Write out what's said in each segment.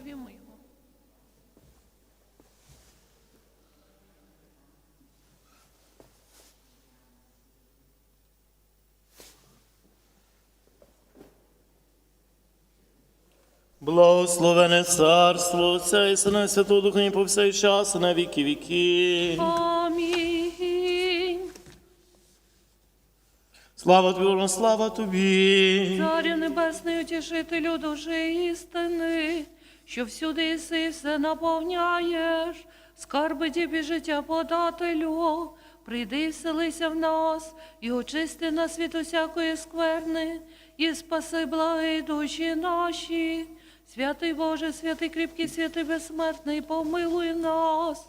Славімо Його. Благословене царство Отця і Сина і Святого Духа і по всей час, і на віки віки. Амінь. Слава тобі, Боже, слава тобі. Царю небесний, утішителю душі істини, що всюди єси все наповняєш, скарби дібі життя подателю, прийди і вселися в нас, і очисти нас від усякої скверни, і спаси благи душі наші. Святий Боже, святий кріпкий, святий безсмертний, помилуй нас.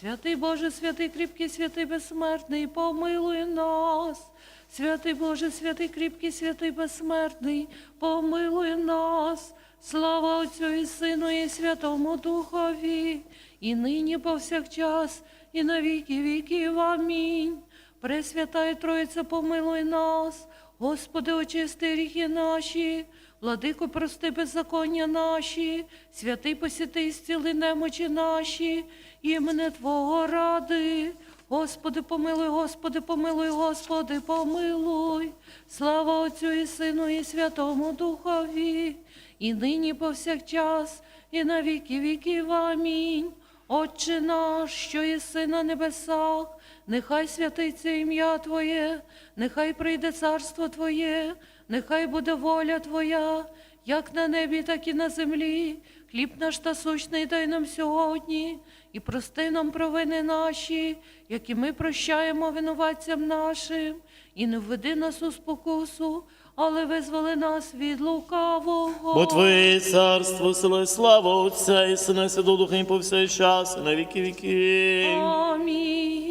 Святий Боже, святий кріпкий, святий безсмертний, помилуй нас. Святий Боже, святий кріпкий, святий безсмертний, помилуй нас. Слава Отцю і Сину, і Святому Духові, і нині повсякчас, і на віки віків. Амінь. Пресвятая Троїця, помилуй нас, Господи, очисти гріхи наші, владико, прости беззаконня наші, святий посіти зціли немочі наші, імене Твого ради. Господи, помилуй, Господи, помилуй, Господи, помилуй. Слава Отцю і Сину, і Святому Духові, і нині повсякчас, і на віки віків. Амінь. Отче наш, що єси на небесах, нехай святиться ім'я Твоє, нехай прийде царство Твоє, нехай буде воля Твоя, як на небі, так і на землі. Хліб наш та сущний дай нам сьогодні, і прости нам провини наші, які ми прощаємо винуватцям нашим, і не введи нас у спокусу, але визволи нас від лукавого. Бо Твоє царство, сила і слава Отця і Сина і Святого Духа і по всей час, і на віки віки. Амінь.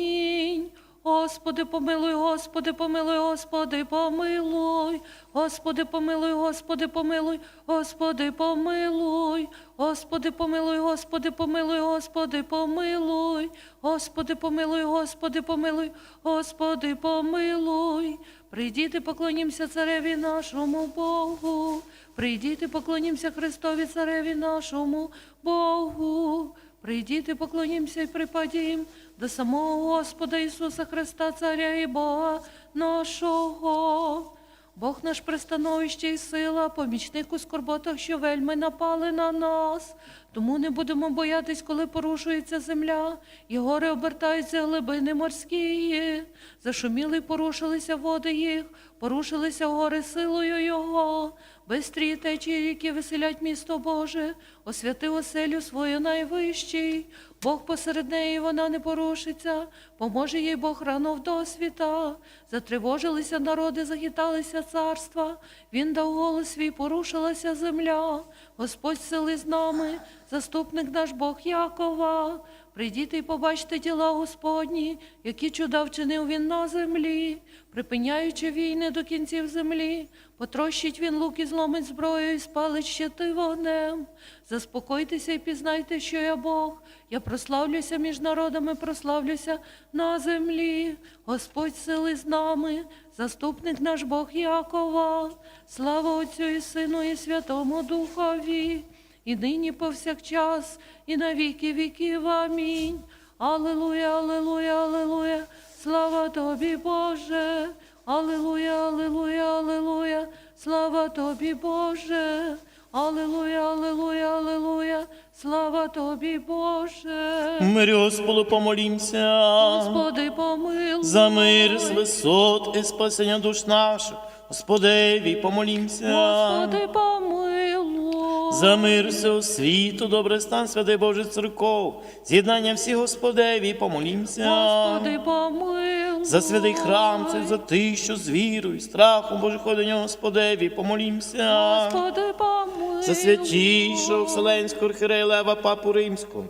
Господи, помилуй, Господи, помилуй, Господи, помилуй. Господи, помилуй, Господи, помилуй, Господи, помилуй. Господи, помилуй, Господи, помилуй, Господи, помилуй. Господи, помилуй, Господи, помилуй, Господи, помилуй. Прийдіти, поклонімося цареві нашому Богу. Прийдіти, поклонімося Христові цареві нашому Богу. Прийдіти, поклонімося і припадім до самого Господа Ісуса Христа, Царя і Бога нашого. Бог наш пристановище і сила, помічник у скорботах, що вельми напали на нас. Тому не будемо боятись, коли порушується земля, і гори обертаються глибини морські. Зашуміли й порушилися води їх, порушилися гори силою Його. Бистрі течії, які веселять місто Боже, освяти оселю свою найвищий. Бог посеред неї вона не порушиться, поможе їй Бог рано в досвіта. Затривожилися народи, захиталися царства. Він дав голос свій, порушилася земля. Господь сили з нами, заступник наш Бог Якова. Прийдіть і побачте діла Господні, які чуда вчинив він на землі, припиняючи війни до кінців землі, потрощить він лук і зломить зброю, і спалить щити вогнем. Заспокойтеся і пізнайте, що я Бог. Я прославлюся між народами, прославлюся на землі. Господь сили з нами, заступник наш Бог Якова. Слава Отцю і Сину, і Святому Духові і нині повсякчас, і на віки віків. Амінь. Аллилуйя, аллилуйя, аллилуйя, слава тобі, Боже. Аллилуйя, аллилуйя, аллилуйя, слава тобі, Боже. Аллилуйя, аллилуйя, аллилуйя, слава тобі, Боже. Мирі Господу помолімся. Господи, помилуй. За мир з висот і спасення душ наших. Господеві помолімся. Господи, помилуй. За мир всього світу, добре стан, святий Божий церков, з'єднання всіх Господеві, помолімся. Господи, помилуй. За святий храм, це за ти, що з вірою, і страхом Божих ходить Господеві, помолімся. Господи, помилуй. За святішого Вселенського архірея Лева Папу Римського,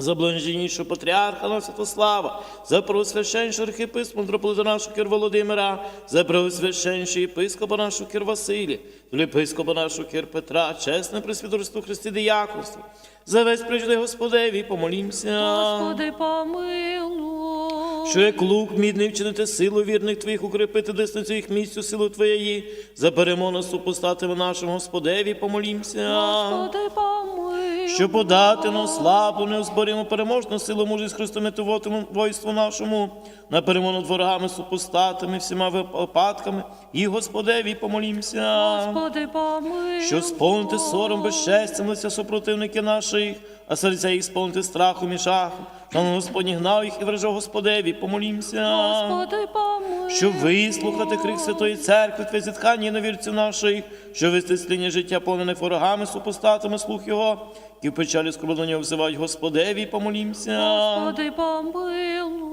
за блаженнішого патріарха на Святослава, за правосвященшого архіпископа митрополита нашого Кир Володимира, за правосвященшого єпископа нашого Кир Василія, за єпископа нашого Кир Петра, чесне пресвітерство Христи Діяконство, за весь прижди Господеві, помолімся. Господи, помилуй. Що як лук мідний вчинити силу вірних твоїх, укріпити десницю їх місцю силу твоєї, за перемогу супостатиме нашому Господеві, помолімся. Господи, помилуй. Що подати нам славу, неозборіму переможну силу мужність хрестомитуватому воїнству нашому, на перемогу над ворогами, супостатами, всіма випадками, і Господеві помолімся. Господи, помилуй. Що сповнити сором безчестям лиця супротивники наших, а серця їх сповнити страхом і жахом. На Господні гнав їх і вражав Господеві, помолімся. Господи, помилуй. Щоб вислухати крик Святої Церкви, Твоє зітхання і навірців наших, що вести сління життя повнене ворогами, супостатами, слух Його, і в печалі скорботи взивають Господеві, помолімся. Господи, помилуй.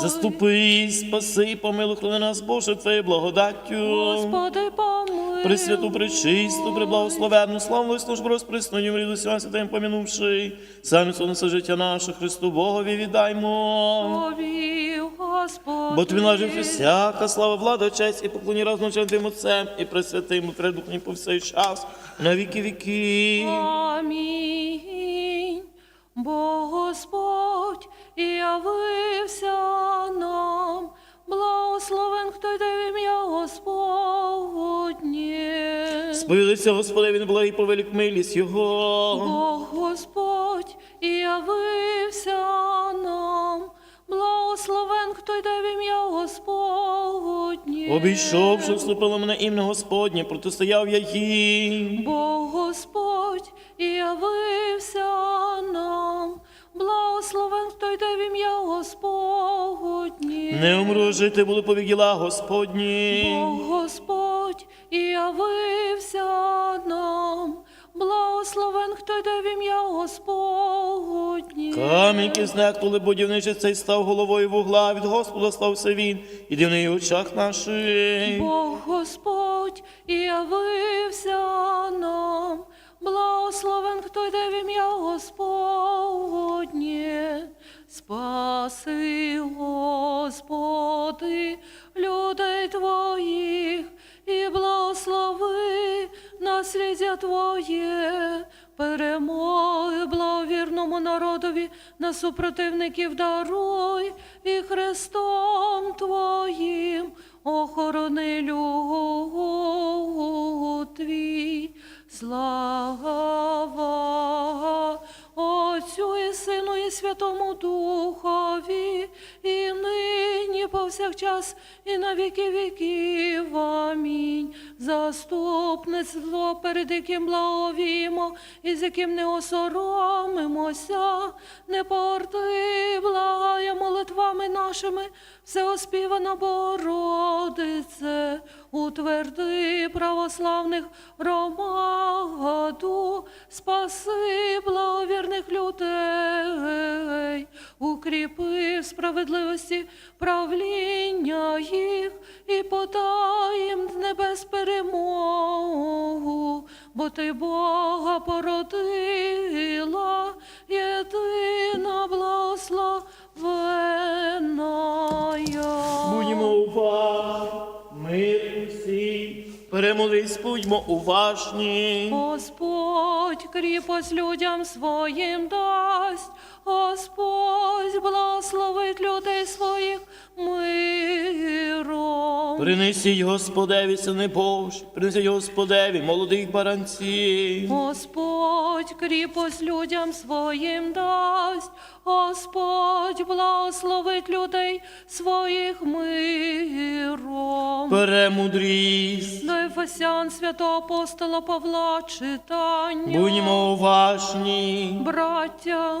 Заступи, спаси, помилуй, храни нас, Боже, Твоєю благодаттю. Господи, помилуй. Пресвяту, пречисту, преблагословенну, славну службу розприсною, мріду свят святим помінувши, самі сонце життя наше, Христу Богові віддаймо. Повів, Господи. Бо тобі належить всяка слава, влада, честь і поклоні разом чим Отцем і пресвятим, і предухнім по всей час, на віки віки. Амінь. Бо Господь явився нам, благословен, хто йде в ім'я Господнє. Сповідайся, Господи, він благий повелік милість Його. Бо Господь явився нам, благословен, хто йде в ім'я Господнє. Обійшовши, вступило мене ім'я Господнє, протистояв я їм. Бо Господь явився Не умру, жити буду по діла Господні. Бо Господь явився нам, благословен, хто йде в ім'я Господнє. Камінь кизнек, коли будівничий цей став головою вугла, від Господа стався він, і дивний в очах наших. Бо Господь явився нам, благословен, хто йде в ім'я Господнє. Спаси, Господи, людей Твоїх, і благослови насліддя Твоє, перемоги благовірному народові на супротивників даруй, і Христом Твоїм охорони люд Твій. Слава Отцю і Сину і Святому Духові, і нині повсякчас, і на віки віків. Амінь. Заступництво, перед яким благовімо, і з яким не осоромимося, не порти, благає молитвами нашими, всеоспівана Богородице, утверди православних громаду, спаси благовірних людей, укріпи справедливості правління їх і подай їм з небес перемогу, бо ти Бога породила, єдина благословенна. Будьмо уважні, мир усі, перемолись, будьмо уважні. Господь кріпость людям своїм дасть, Господь благословить людей своїх миром. Принесіть Господеві, сини Божі, принесіть Господеві, молодих баранців. Господь кріпость людям своїм дасть, Господь благословить людей своїх миром. Перемудрість, До Ефесян святого апостола Павла читання. будьмо уважні. Браття,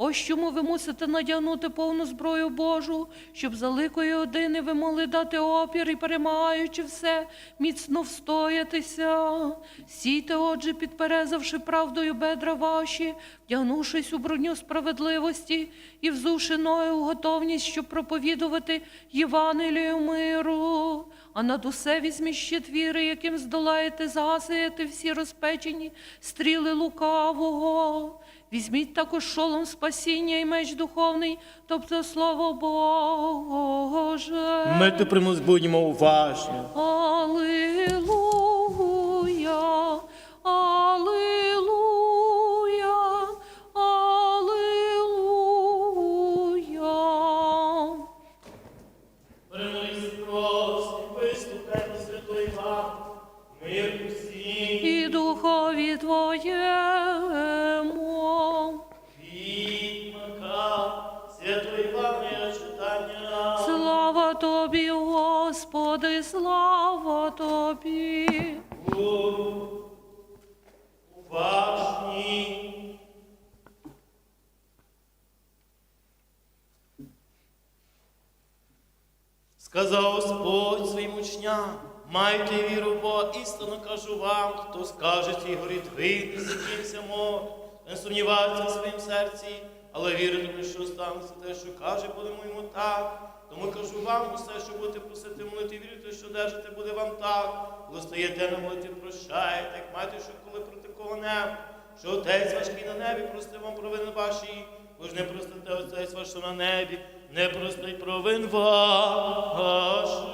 Ось чому ви мусите надягнути повну зброю Божу, щоб за ликої одини ви могли дати опір і, перемагаючи все, міцно встоятися. Сійте, отже, підперезавши правдою бедра ваші, вдягнувшись у броню справедливості і взувши у готовність, щоб проповідувати Євангелію миру. А над усе візьміть щит віри, яким здолаєте, загасаєте всі розпечені стріли лукавого. Візьміть також шолом спасіння і меч духовний, тобто слово Боже. Ми ти примус будьмо уважні. Алілуя, Алілуя, Алілуя. Примолись просто, виступаємо святої вам, мир усім. І духові Твоєму. Сказав Господь своїм учням, майте віру в Бога, істинно кажу вам, хто скаже цій горі двинь, закінця мор, не сумнівається в своїм серці, але віритиме, що станеться те, що каже, будемо йому так. Тому кажу вам усе, що будете просити молити, вірите, що держите, буде вам так. Коли стаєте на молитві, прощайте, як маєте, що коли проти кого-небудь, що отець важкий на небі, прости вам провини ваші, ви ж не простите отець ваш, що на небі, не простить провин ваших.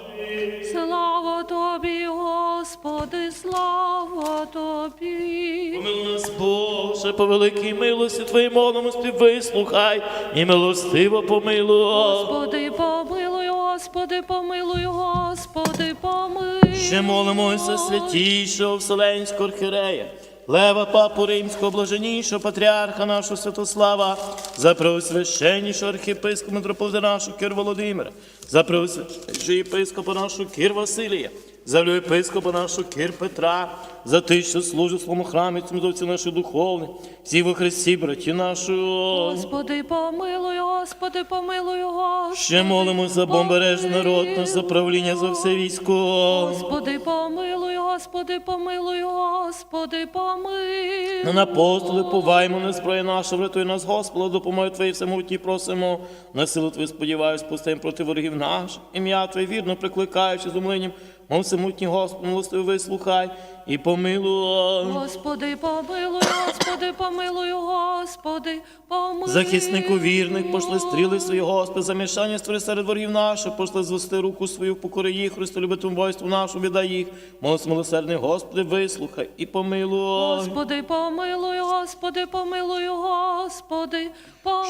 Слава Тобі, Господи, слава Тобі. Помилуй нас, Боже, по великій милості Твоїй молимості вислухай і милостиво помилуй. Господи, помилуй, Господи, помилуй, Господи, помилуй. Ще молимося святішого Вселенського архірея, Лева Папу Римського, блаженнішого патріарха нашого Святослава, за преосвященнішого архієпископа митрополита нашого Кир Володимира, за преосвященнішого єпископа нашого Кир Василія, за єпископа нашого Кир Петра, за тих, що служать в своєму храмі, цмідовці наші духовні, всі во Христі, браті нашого. Господи, помилуй, Господи, помилуй, Господи. Ще молимось за бомбережний народ, наш за правління за все військо. Господи, помилуй, Господи, помилуй, Господи, помилуй. На на апостоли поваймо, не зброя наша, врятуй нас, Господа, допомоги Твої всемогутні просимо. На силу Твою сподіваюсь, пустим проти ворогів наших. Ім'я Твоє вірно прикликаючи з умленням, мов всемогутній Господи, вислухай і помилуй. Господи, помилуй, Господи, помилуй, Господи, помилуй. Захиснику вірних, пошли стріли свої, Господи, замішання створи серед ворогів наших, пошли звести руку свою, покори їх, Христолюбитому войству нашому, віддай їх. Молись милосердний, Господи, вислухай і помилуй. Господи, помилуй, Господи, помилуй, Господи.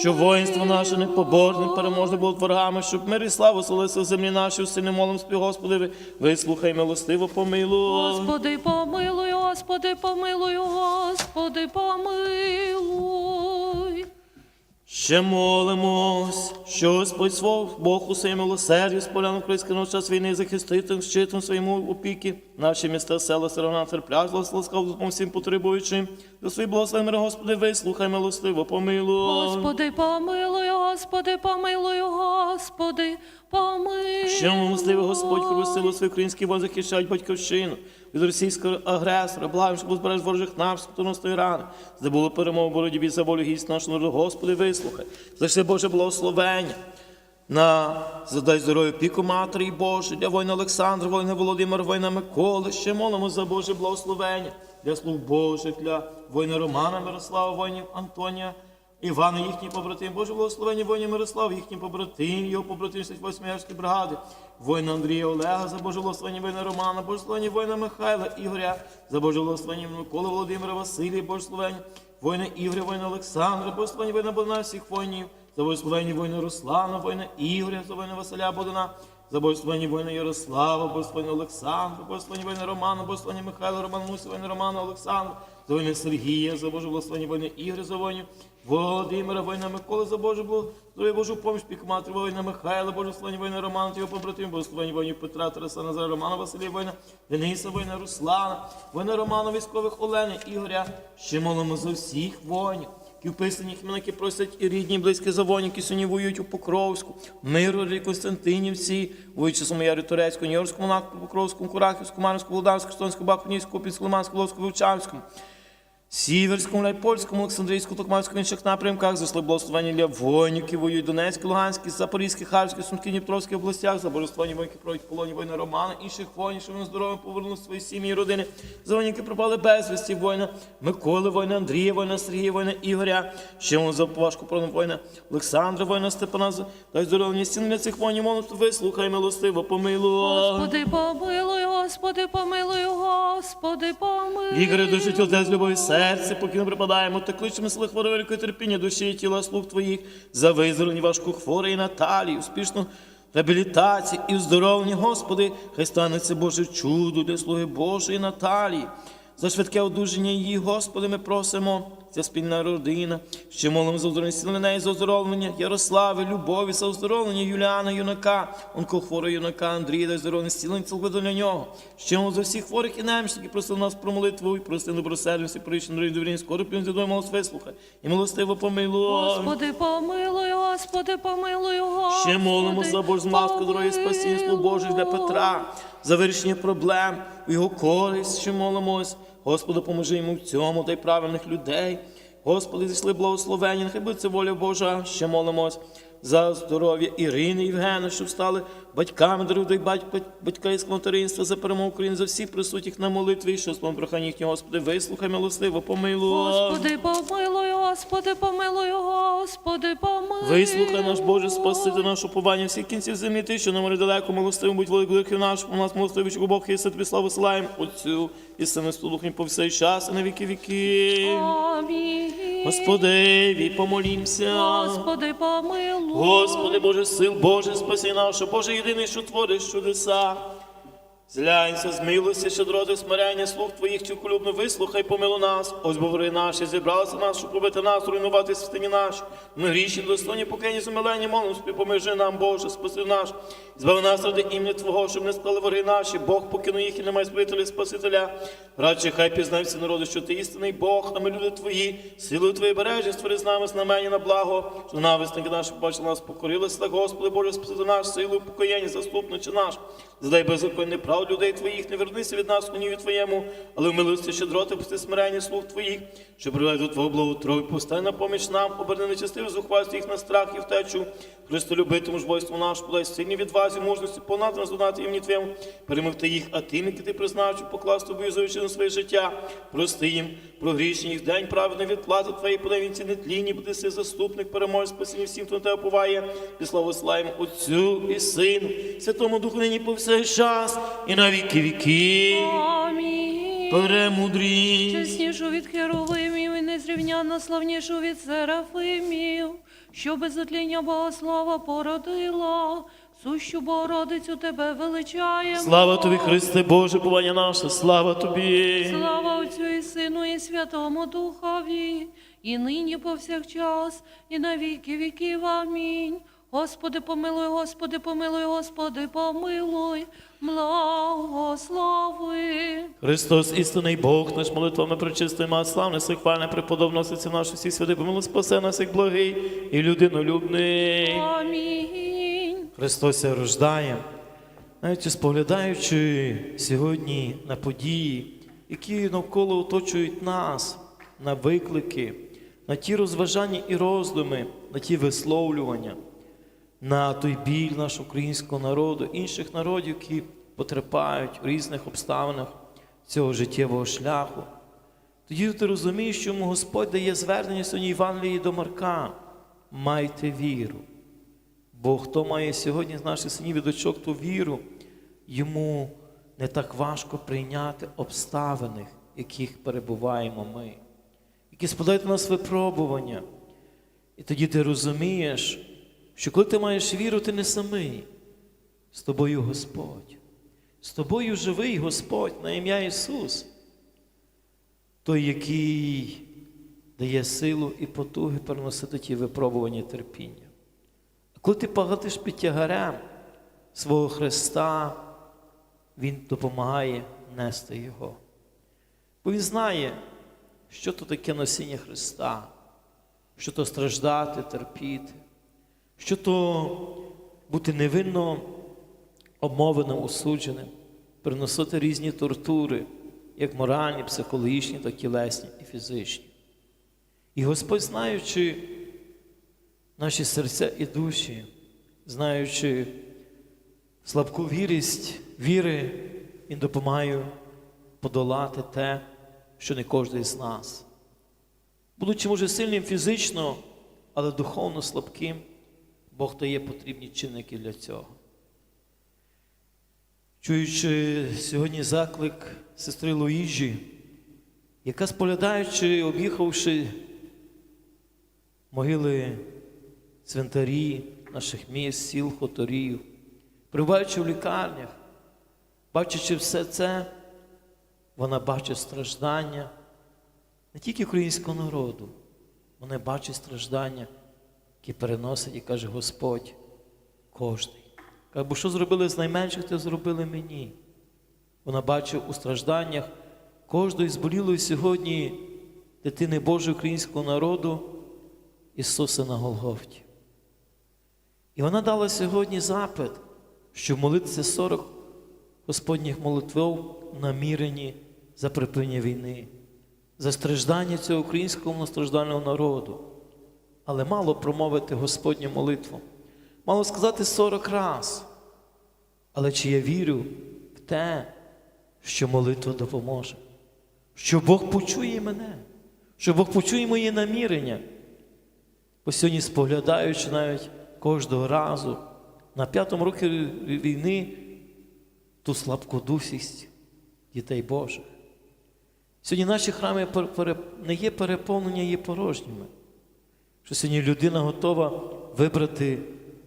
Що воїнство наше непоборне, переможне було ворогами, щоб мир і славу солися в землі наші, усі не молим спів, Господи, вислухай милостиво, помилуй. Господи, помилуй, Господи, помилуй, Господи, помилуй. Ще молимось, що Господь свого Бог у своєму милосерді з поляну українського час війни захистити щитом своєму опіки, наші міста, села, сирона, терплячла, ласкав допомог всім потребуючим. До своїх благословень, мир, Господи, вислухай милостиво, помилуй. Господи, помилуй, Господи, помилуй, Господи, помилуй. Ще милостивий Господь, коли силу свою український захищають батьківщину від російського агресора, благим, щоб збереш ворожих нам, скотоностої рани, здобули перемогу боротьбі за волю гість нашого народу. Господи, вислухай, за все Боже благословення. На задай здоров'я піку Матері Боже, для воїна Олександра, воїна Володимира, воїна Миколи. Ще молимо за Боже благословення для слуг Божих, для воїна Романа Мирослава, воїнів Антонія. Івана, їхній побратим, Боже благословення воїнів Мирослав, їхній побратим, його побратим 68 ярської бригади, воїна Андрія Олега, за благословення воїна Романа, Боже воїна Михайла Ігоря, за Боже Миколи Володимира Василія, Боже воїна Ігоря, воїна Олександра, благословення воїна Богдана всіх воїнів, за Боже воїна Руслана, воїна Ігоря, за воїна Василя Богдана, за благословення воїна Ярослава, благословення Олександра, благословення воїна Романа, благословення Михайла, Роман Муся, воїна Романа, Олександра, за воїна Сергія, за Боже благословення воїна Ігоря, за воїнів Володимира, воїна Миколи, за Боже благословення Божу поміч, пік воїна Михайла, Боже благословення воїна Романа, його побратим, благословення воїнів Петра, Тараса, Назара, Романа, Василія, воїна Дениса, воїна Руслана, воїна Романа, військових Олени, Ігоря, ще молимо за всіх воїнів. І вписані які просять і рідні, і близькі завоні, які сьогодні воюють у Покровську, Миргороді, Костянтинівці, воюючи Самоярі Турецькому, Нью-Йоркському, Покровському, Курахівському, Мар'їнському, Володарському, Стонському, Бахмутському, Підслиманському, Ловському, Вивчанському. Сіверському, Ляйпольському, Олександрійському, Токманському інших напрямках зайшли благословення для воїнів, які воюють Донецькій, Луганській, Запорізькій, Харківській, Сумській, Дніпровській областях, за божествування воїнів, які проводять полоні воїна Романа, інших воїнів, що вони здорові повернули свої сім'ї і родини, за воїнів, які пропали безвісті воїна, Миколи воїна, Андрія воїна, Сергія воїна, Ігоря, ще воно за поважку прону воїна, Олександра воїна, Степана, дай здоров'я стіни для цих воїнів, молитву вислухай, милостиво, помилуй. Господи, помилуй, Господи, помилуй, Господи, помилуй. Лікарі душі тіл з любові серце, поки не припадаємо, та кличемо сили хвороби великої терпіння душі і тіла слуг твоїх, за виздоровлення важку хворої Наталії, успішну реабілітацію і оздоровлення, Господи, хай станеться Боже чудо для слуги Божої Наталії. За швидке одужання її, Господи, ми просимо, ця спільна родина, ще молимо за оздоровлення неї за оздоровлення Ярослави, Любові, за оздоровлення Юліана, юнака, онкохворого юнака Андрія, дай здоровлення зцілення цілковито для нього. Ще молимо за всіх хворих і які просили нас про молитву, і прости добросердність, прийшли на довірні, скоро півні задой молос вислухай, і милостиво помилуй. Господи, помилуй, Господи, помилуй, Господи. Ще молимо за Божмаску, дорогі спасіння, Божих для Петра, за вирішення проблем у його користь, ще молимось. Господи, поможи йому в цьому, дай правильних людей. Господи, зійшли благословення, нехай буде це воля Божа, ще молимось за здоров'я Ірини Євгена, щоб стали батьками, дорогі батька, батька із материнства, за перемогу України, за всіх присутніх на молитві, і що словом прохання їхнього, Господи, вислухай милостиво, помилуй. Господи, помилуй, Господи, помилуй, Господи, помилуй. Вислухай наш Боже, спасити нашу побання всіх кінців землі, ти, що на морі далеко, милостивим, будь великих наш, у нас милостивий, що Бог і тобі славу силаєм, Отцю і Сину Слухні по всей час, і на віки віки. Амінь. Господи, помолімся. Господи, помилуй. Господи, Боже сил, Боже, спаси нашу, Боже єдиний, що твориш чудеса. Зглянься, змилуйся, щедроти, смирення, слух твоїх чуколюбно, вислухай, помилу нас. Ось богори наші, зібралися нас, щоб побити нас, руйнувати святині наші. Ми грішні, достойні, покені, зумилені, молимо, спі, поможи нам, Боже, спаси наш. Збави нас ради імені Твого, щоб не склали вороги наші. Бог покинув їх і немає збавителя, Спасителя. Радше, хай пізнай всі народи, що ти істинний Бог, а ми люди твої, силою твої бережі, створи з нами знамення на благо, що нависники наші побачили нас, покорилися, Господи, Боже, спаси наш, силою покоєння, заступниче наш. Задай беззаконний прав людей твоїх, не вернися від нас гніві твоєму, але в милості щедроти, пусти смирення слуг твоїх, що приведе до Твого благотрою, пустай на поміч нам, оберни нечестиву зухвальство їх на страх і втечу. Христолюбитиму ж войству наш, подай сильні відвазі, мужності, понад нас донати імені Твоєму, перемогти їх, а тим, які ти призначив, покласти тобою за вічину своє життя, прости їм, про грішні їх день праведний відплати Твої, подай вінці нетлінні, буде си заступник, переможе, спасіння всім, хто на тебе поває, і славу славимо Отцю і Сину, Святому Духу нині по всей час, і на віки віки. Амінь. Чеснішу від херовимів і незрівняно славнішу від серафимів, що без отління Богослава породила, сущу Богородицю тебе величаємо. Слава тобі, Христе Боже, повання наше, слава тобі. Слава Отцю і Сину, і Святому Духові, і нині повсякчас, і на віки віків. Амінь. Господи, помилуй, Господи, помилуй, Господи, помилуй, благослови. Христос, істинний Бог, наш молитвами причистий, мат славне, сихвальне, преподобноситься в нашу всі святи, помилуй, спасе нас, як благий і людинолюбний. Амінь. Христос рождає, навіть споглядаючи сьогодні на події, які навколо оточують нас, на виклики, на ті розважання і роздуми, на ті висловлювання, на той біль нашого українського народу, інших народів, які потерпають у різних обставинах цього життєвого шляху. Тоді ти розумієш, чому Господь дає звернення сьогодні Євангелії до Марка. Майте віру. Бо хто має сьогодні з наших синів і дочок ту віру, йому не так важко прийняти обставини, в яких перебуваємо ми, які спадають на нас випробування. І тоді ти розумієш, що коли ти маєш віру, ти не самий, з тобою Господь, з тобою живий Господь на ім'я Ісус, той, який дає силу і потуги переносити ті випробування терпіння. А коли ти погатиш під тягарем свого Христа, Він допомагає нести Його. Бо Він знає, що то таке носіння Христа, що то страждати, терпіти, що то бути невинно обмовленим, осудженим, приносити різні тортури, як моральні, психологічні, так і тілесні і фізичні. І Господь, знаючи наші серця і душі, знаючи слабку вірість, віри, Він допомагає подолати те, що не кожен з нас. Будучи, може, сильним фізично, але духовно слабким, Бог дає потрібні чинники для цього. Чуючи сьогодні заклик сестри Луїжі, яка споглядаючи, об'їхавши могили цвинтарі наших міст, сіл, хуторів, прибуваючи в лікарнях, бачачи все це, вона бачить страждання не тільки українського народу, вона бачить страждання, які переносить і каже Господь кожний. Бо що зробили з найменших, те зробили мені. Вона бачить у стражданнях кожної зболілої сьогодні дитини Божої українського народу Ісуса на Голгофті. І вона дала сьогодні запит, щоб молитися 40 Господніх молитвов намірені за припинення війни, за страждання цього українського многостраждального народу. Але мало промовити Господню молитву. Мало сказати 40 раз. Але чи я вірю в те, що молитва допоможе? Що Бог почує мене, що Бог почує мої намірення. Бо сьогодні, споглядаючи навіть кожного разу на п'ятому році війни ту слабкодусість дітей Божих. Сьогодні наші храми не є переповнені, є порожніми. Що сьогодні людина готова вибрати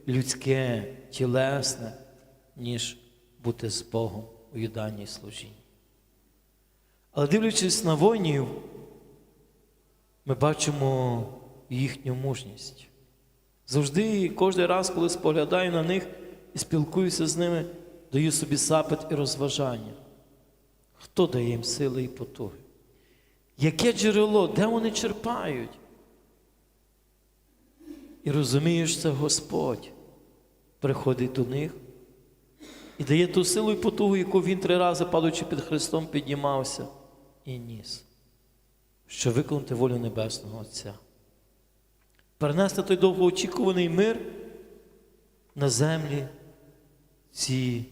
людське, тілесне, ніж бути з Богом у їданні і служінні. Але дивлячись на воїнів, ми бачимо їхню мужність. Завжди, кожен раз, коли споглядаю на них і спілкуюся з ними, даю собі запит і розважання. Хто дає їм сили і потуги? Яке джерело, де вони черпають? І розумієш, це Господь приходить до них і дає ту силу і потугу, яку він три рази, падаючи під Христом, піднімався і ніс, щоб виконати волю Небесного Отця. Перенести той довгоочікуваний мир на землі ці,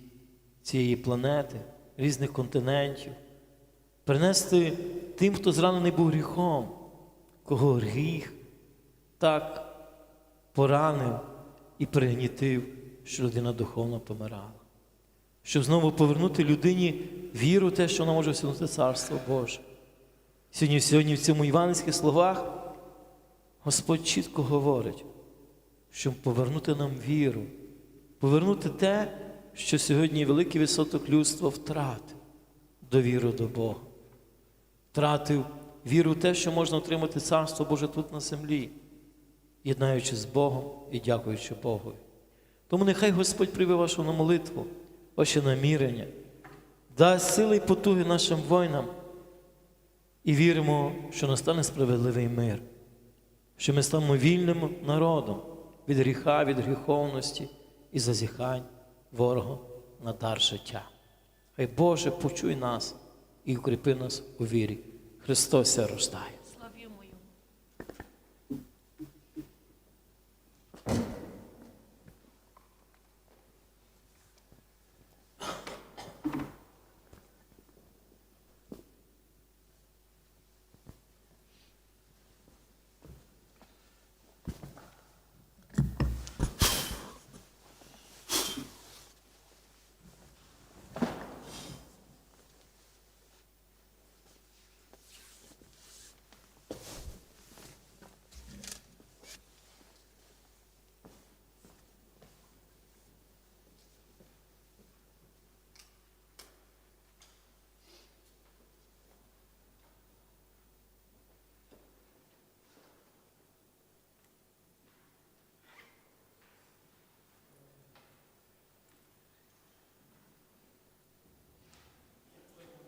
цієї планети, різних континентів, принести тим, хто зранений був гріхом, кого гріх так поранив і пригнітив, що людина духовно помирала. Щоб знову повернути людині віру, в те, що вона може всунути Царство Боже. Сьогодні, сьогодні в цьому іванських словах Господь чітко говорить, щоб повернути нам віру, повернути те, що сьогодні великий відсоток людства втратив довіру до Бога. Втратив віру в те, що можна отримати Царство Боже тут на землі, єднаючи з Богом і дякуючи Богу. Тому нехай Господь приве вашу на молитву, ваші намірення, дасть сили і потуги нашим воїнам і віримо, що настане справедливий мир, що ми станемо вільним народом від гріха, від гріховності і зазіхань ворога на дар життя. Хай Боже, почуй нас і укріпи нас у вірі. Христос рождає. Славі мою.